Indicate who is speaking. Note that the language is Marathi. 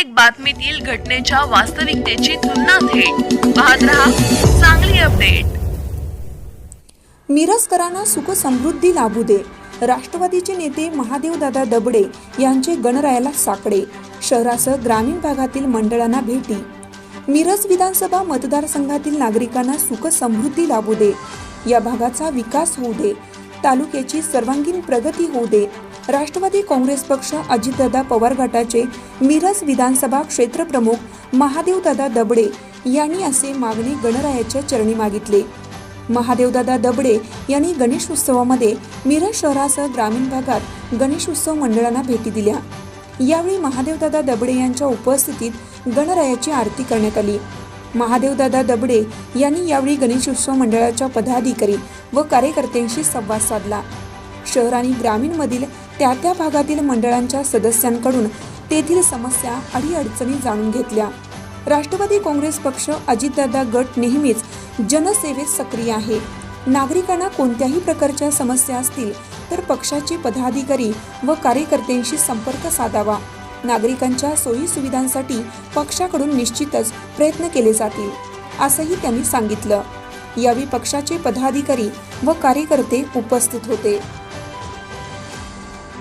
Speaker 1: प्रत्येक बातमीतील घटनेच्या वास्तविकतेची तुलना थेट. पाहत रहा चांगली अपडेट.
Speaker 2: मिरजकरांना सुखसमृद्धी लाभू दे. राष्ट्रवादीचे नेते महादेवदादा दबडे यांचे गणरायाला साकडे. शहरासह ग्रामीण भागातील मंडळांना भेटी. मिरज विधानसभा मतदारसंघातील नागरिकांना सुख समृद्धी लाभू दे. या भागाचा विकास होऊ दे. तालुक्याची सर्वांगीण प्रगती होऊ दे. राष्ट्रवादी काँग्रेस पक्ष अजितदादा पवार गटाचे मिरज विधानसभा क्षेत्रप्रमुख महादेवदादा दबडे यांनी असे मागणी गणरायाच्या चरणी मागितले. महादेवदादा दबडे यांनी गणेश उत्सवामध्ये मिरज शहरासह ग्रामीण भागात गणेश उत्सव मंडळांना भेटी दिल्या. यावेळी महादेवदादा दबडे यांच्या उपस्थितीत गणरायाची आरती करण्यात आली. महादेवदादा दबडे यांनी यावेळी गणेशोत्सव मंडळाच्या पदाधिकारी व कार्यकर्त्यांशी संवाद साधला. शहर आणि ग्रामीणमधील त्या त्या भागातील मंडळांच्या सदस्यांकडून तेथील समस्या अडीअडचणी जाणून घेतल्या. राष्ट्रवादी काँग्रेस पक्ष अजितदादा गट नेहमीच जनसेवेत सक्रिय आहे. नागरिकांना कोणत्याही प्रकारच्या समस्या असतील तर पक्षाचे पदाधिकारी व कार्यकर्त्यांशी संपर्क साधावा. नागरिकांच्या सोयी सुविधांसाठी पक्षाकडून निश्चितच प्रयत्न केले जातील असंही त्यांनी सांगितलं. यावेळी पक्षाचे पदाधिकारी व कार्यकर्ते उपस्थित होते.